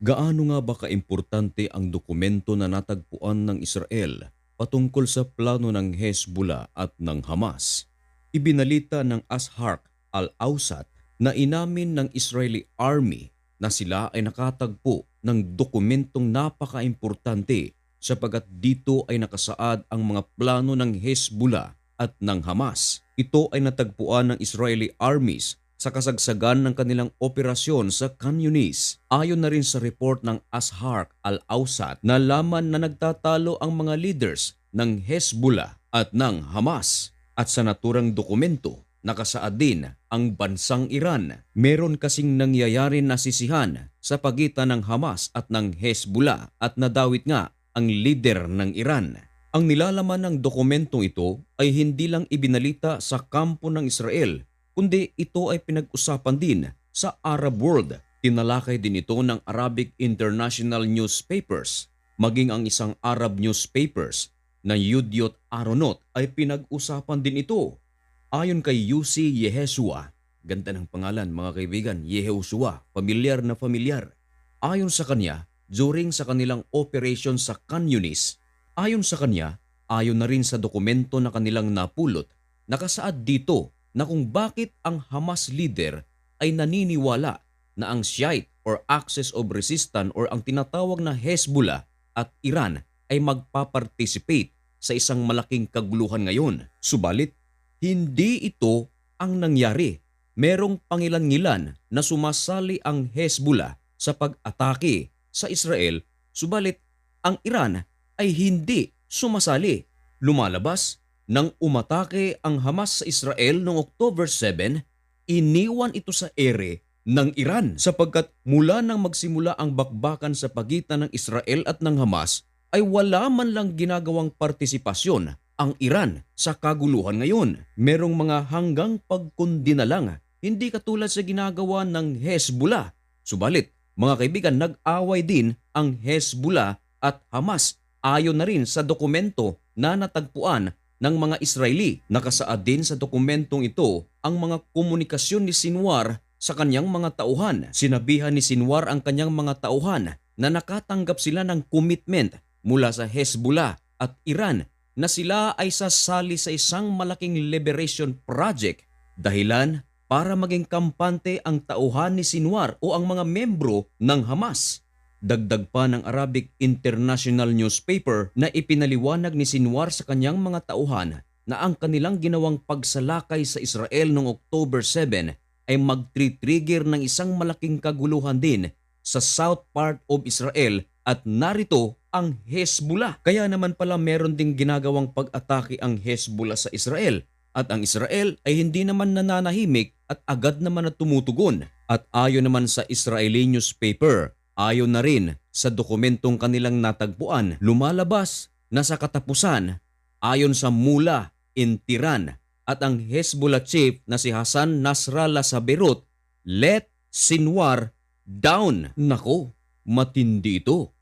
Gaano nga ba kaimportante ang dokumento na natagpuan ng Israel patungkol sa plano ng Hezbollah at ng Hamas? Ibinalita ng Ashar al-Awsat na inamin ng Israeli Army na sila ay nakatagpo ng dokumentong napaka-importante sapagat dito ay nakasaad ang mga plano ng Hezbollah at ng Hamas. Ito ay natagpuan ng Israeli armies sa kasagsagan ng kanilang operasyon sa Yunis. Ayon na rin sa report ng Ashar al-Awsat na laman na nagtatalo ang mga leaders ng Hezbollah at ng Hamas. At sa naturang dokumento, nakasaad din ang bansang Iran. Meron kasing nangyayari na sisihan sa pagitan ng Hamas at ng Hezbollah at nadawit nga ang leader ng Iran. Ang nilalaman ng dokumentong ito ay hindi lang ibinalita sa kampo ng Israel, kundi ito ay pinag-usapan din sa Arab world. Tinalakay din ito ng Arabic International Newspapers, maging ang isang Arab newspapers na Yudyot Aronot ay pinag-usapan din ito. Ayon kay UC Yeheshua, ganda ng pangalan mga kaibigan, Yehoshua, pamilyar na pamilyar. Ayon sa kanya, during sa kanilang operation sa Khan Yunis, ayon sa kanya, ayon na rin sa dokumento na kanilang napulot, nakasaad dito na kung bakit ang Hamas leader ay naniniwala na ang Shiite or Axis of Resistance or ang tinatawag na Hezbollah at Iran ay magpaparticipate sa isang malaking kaguluhan ngayon. Subalit, hindi ito ang nangyari. Merong pangilan-ngilan na sumasali ang Hezbollah sa pag-atake sa Israel, subalit ang Iran ay hindi sumasali. Lumalabas, nang umatake ang Hamas sa Israel noong October 7, iniwan ito sa ere ng Iran sapagkat mula nang magsimula ang bakbakan sa pagitan ng Israel at ng Hamas ay wala man lang ginagawang partisipasyon ang Iran sa kaguluhan ngayon. Merong mga hanggang pagkundina lang, hindi katulad sa ginagawa ng Hezbollah. Subalit, mga kaibigan, nag-away din ang Hezbollah at Hamas ayon na rin sa dokumento na natagpuan ng mga Israeli. Nakasaad din sa dokumentong ito ang mga komunikasyon ni Sinwar sa kanyang mga tauhan. Sinabihan ni Sinwar ang kanyang mga tauhan na nakatanggap sila ng commitment mula sa Hezbollah at Iran na sila ay sasali sa isang malaking liberation project dahilan para maging kampante ang tauhan ni Sinwar o ang mga membro ng Hamas. Dagdag pa ng Arabic International Newspaper na ipinaliwanag ni Sinwar sa kanyang mga tauhan na ang kanilang ginawang pagsalakay sa Israel noong October 7 ay mag-trigger ng isang malaking kaguluhan din sa south part of Israel at narito ang Hezbollah. Kaya naman pala meron ding ginagawang pag-atake ang Hezbollah sa Israel at ang Israel ay hindi naman nananahimik at agad naman na tumutugon. At ayon naman sa Israeli newspaper, ayon na rin sa dokumentong kanilang natagpuan, lumalabas na sa katapusan ayon sa mula in Tiran at ang Hezbollah chief na si Hassan Nasrallah sa Beirut, let Sinwar down. Nako, matindi ito.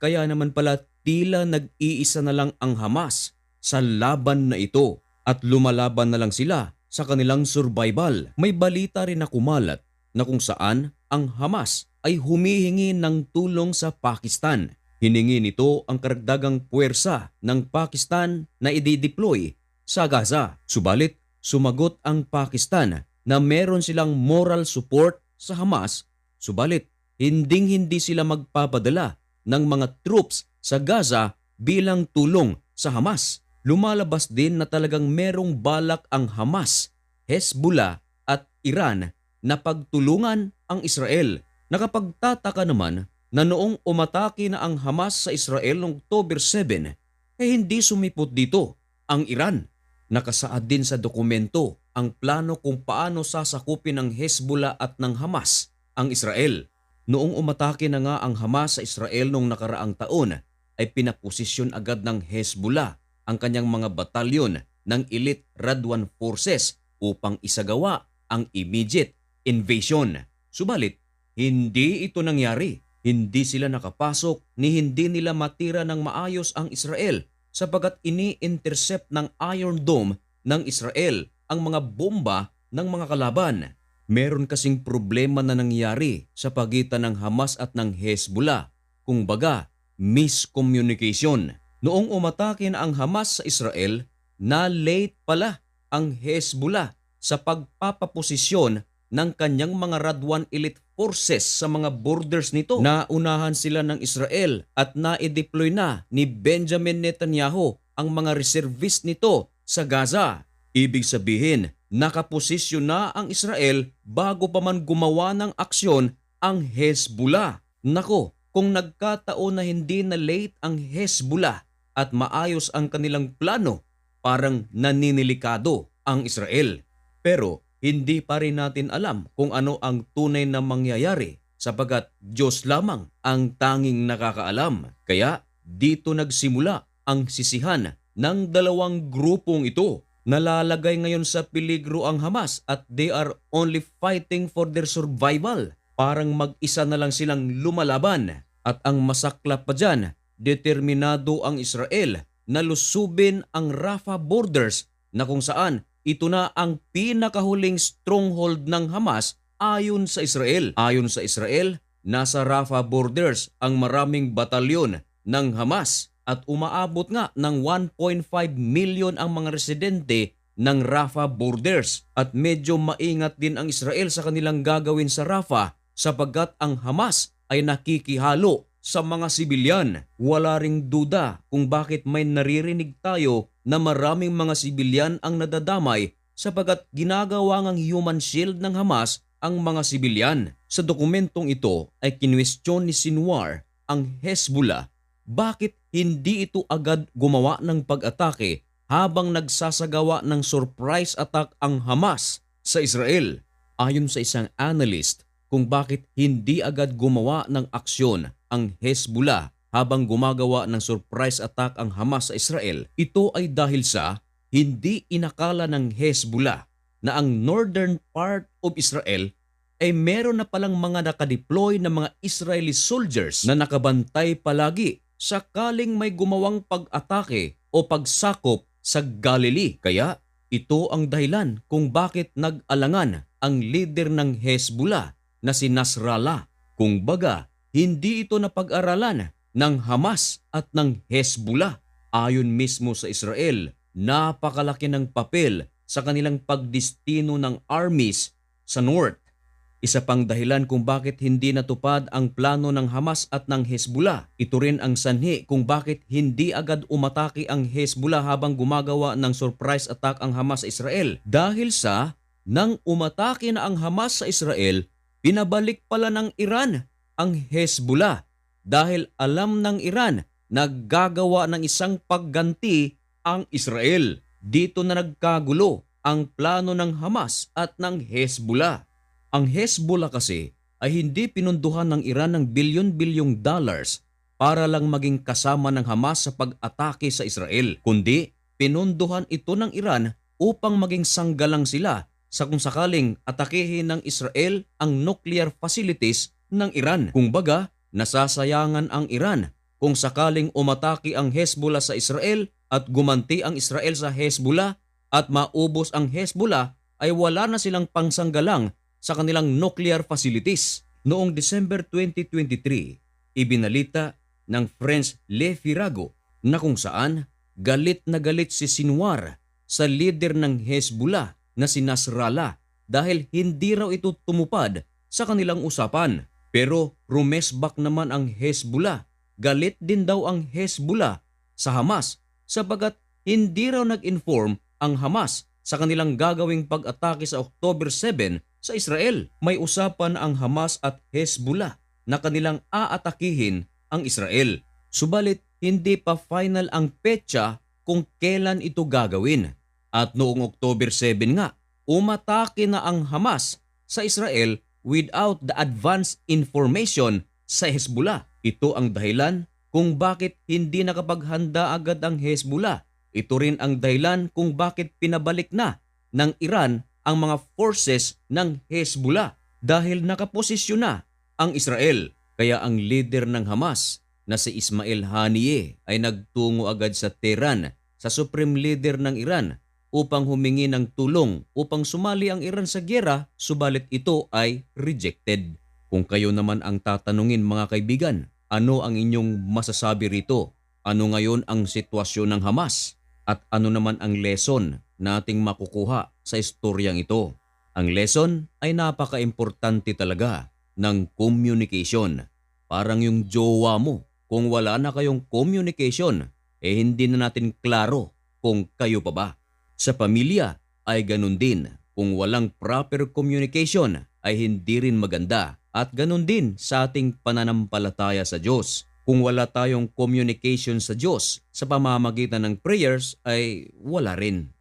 Kaya naman pala tila nag-iisa na lang ang Hamas sa laban na ito at lumalaban na lang sila sa kanilang survival. May balita rin na kumalat na kung saan ang Hamas ay humihingi ng tulong sa Pakistan. Hiningi nito ang karagdagang puwersa ng Pakistan na i-deploy sa Gaza. Subalit, sumagot ang Pakistan na meron silang moral support sa Hamas, subalit hinding-hindi sila magpapadala ng mga troops sa Gaza bilang tulong sa Hamas. Lumalabas din na talagang merong balak ang Hamas, Hezbollah at Iran na pagtulungan ang Israel. Nakapagtataka naman na noong umatake na ang Hamas sa Israel noong October 7, eh hindi sumipot dito ang Iran. Nakasaad din sa dokumento ang plano kung paano sasakupin ng Hezbollah at ng Hamas ang Israel. Noong umatake na nga ang Hamas sa Israel noong nakaraang taon, ay pinaposisyon agad ng Hezbollah ang kanyang mga batalyon ng elite Radwan forces upang isagawa ang immediate invasion. Subalit, hindi ito nangyari. Hindi sila nakapasok ni hindi nila matira ng maayos ang Israel sapagat ini-intercept ng Iron Dome ng Israel ang mga bomba ng mga kalaban. Meron kasing problema na nangyari sa pagitan ng Hamas at ng Hezbollah. Kung baga, miscommunication. Noong umatake na ang Hamas sa Israel, na late pala ang Hezbollah sa pagpapaposisyon ng kanyang mga Radwan elite forces sa mga borders nito. Naunahan sila ng Israel at na-deploy na ni Benjamin Netanyahu ang mga reservist nito sa Gaza. Ibig sabihin, nakaposisyon na ang Israel bago pa man gumawa ng aksyon ang Hezbollah. Nako, kung nagkataon na hindi na late ang Hezbollah at maayos ang kanilang plano, parang naninilikado ang Israel. Pero hindi pa rin natin alam kung ano ang tunay na mangyayari sapagat Diyos lamang ang tanging nakakaalam. Kaya dito nagsimula ang sisihan ng dalawang grupong ito. Nalalagay ngayon sa peligro ang Hamas at they are only fighting for their survival. Parang mag-isa na lang silang lumalaban. At ang masaklap pa dyan, determinado ang Israel na lusubin ang Rafah borders na kung saan ito na ang pinakahuling stronghold ng Hamas ayon sa Israel. Ayon sa Israel, nasa Rafah borders ang maraming batalyon ng Hamas at umaabot nga ng 1.5 million ang mga residente ng Rafah borders at medyo maingat din ang Israel sa kanilang gagawin sa Rafah sapagkat ang Hamas ay nakikihalo sa mga sibilyan. Wala ring duda kung bakit may naririnig tayo na maraming mga sibilyan ang nadadamay sapagat ginagawa ng human shield ng Hamas ang mga sibilyan. Sa dokumentong ito ay kinwestiyon ni Sinwar ang Hezbollah bakit hindi ito agad gumawa ng pag-atake habang nagsasagawa ng surprise attack ang Hamas sa Israel. Ayon sa isang analyst, kung bakit hindi agad gumawa ng aksyon ang Hezbollah habang gumagawa ng surprise attack ang Hamas sa Israel, ito ay dahil sa hindi inakala ng Hezbollah na ang northern part of Israel ay meron na palang mga nakadeploy na mga Israeli soldiers na nakabantay palagi sakaling may gumawang pag-atake o pagsakop sa Galilee. Kaya ito ang dahilan kung bakit nag-alangan ang leader ng Hezbollah na si Nasrallah. Kung baga, hindi ito napag-aralan ng Hamas at ng Hezbollah. Ayon mismo sa Israel, napakalaki ng papel sa kanilang pagdistino ng armies sa North. Isa pang dahilan kung bakit hindi natupad ang plano ng Hamas at ng Hezbollah. Ito rin ang sanhi kung bakit hindi agad umatake ang Hezbollah habang gumagawa ng surprise attack ang Hamas sa Israel. Dahil sa nang umatake na ang Hamas sa Israel, pinabalik pala ng Iran ang Hezbollah dahil alam ng Iran na gagawa ng isang pagganti ang Israel. Dito na nagkagulo ang plano ng Hamas at ng Hezbollah. Ang Hezbollah kasi ay hindi pinunduhan ng Iran ng bilyon-bilyong dollars para lang maging kasama ng Hamas sa pag-atake sa Israel, kundi pinunduhan ito ng Iran upang maging sanggalang sila sa kung sakaling atakehin ng Israel ang nuclear facilities ng Iran. Kung baga, nasasayangan ang Iran kung sakaling umatake ang Hezbollah sa Israel at gumanti ang Israel sa Hezbollah at maubos ang Hezbollah ay wala na silang pangsanggalang sa kanilang nuclear facilities. Noong December 2023, ibinalita ng French Le Firago na kung saan galit na galit si Sinwar sa leader ng Hezbollah na si Nasrallah dahil hindi raw ito tumupad sa kanilang usapan. Pero rumesbak naman ang Hezbollah. Galit din daw ang Hezbollah sa Hamas sapagat hindi raw nag-inform ang Hamas sa kanilang gagawing pag-atake sa October 7 sa Israel. May usapan ang Hamas at Hezbollah na kanilang aatakihin ang Israel. Subalit hindi pa final ang petsa kung kailan ito gagawin. At noong October 7 nga, umatake na ang Hamas sa Israel without the advance information sa Hezbollah. Ito ang dahilan kung bakit hindi nakapaghanda agad ang Hezbollah. Ito rin ang dahilan kung bakit pinabalik na ng Iran ang mga forces ng Hezbollah dahil nakaposisyon na ang Israel. Kaya ang leader ng Hamas na si Ismail Haniyeh ay nagtungo agad sa Tehran sa supreme leader ng Iran upang humingi ng tulong upang sumali ang Iran sa gera subalit ito ay rejected. Kung kayo naman ang tatanungin mga kaibigan, ano ang inyong masasabi rito? Ano ngayon ang sitwasyon ng Hamas? At ano naman ang lesson nating makukuha sa istoryang ito? Ang lesson ay napaka-importante talaga ng communication. Parang yung jowa mo, kung wala na kayong communication, eh hindi na natin klaro kung kayo pa ba. Sa pamilya ay ganun din. Kung walang proper communication ay hindi rin maganda. At ganun din sa ating pananampalataya sa Diyos. Kung wala tayong communication sa Diyos sa pamamagitan ng prayers ay wala rin.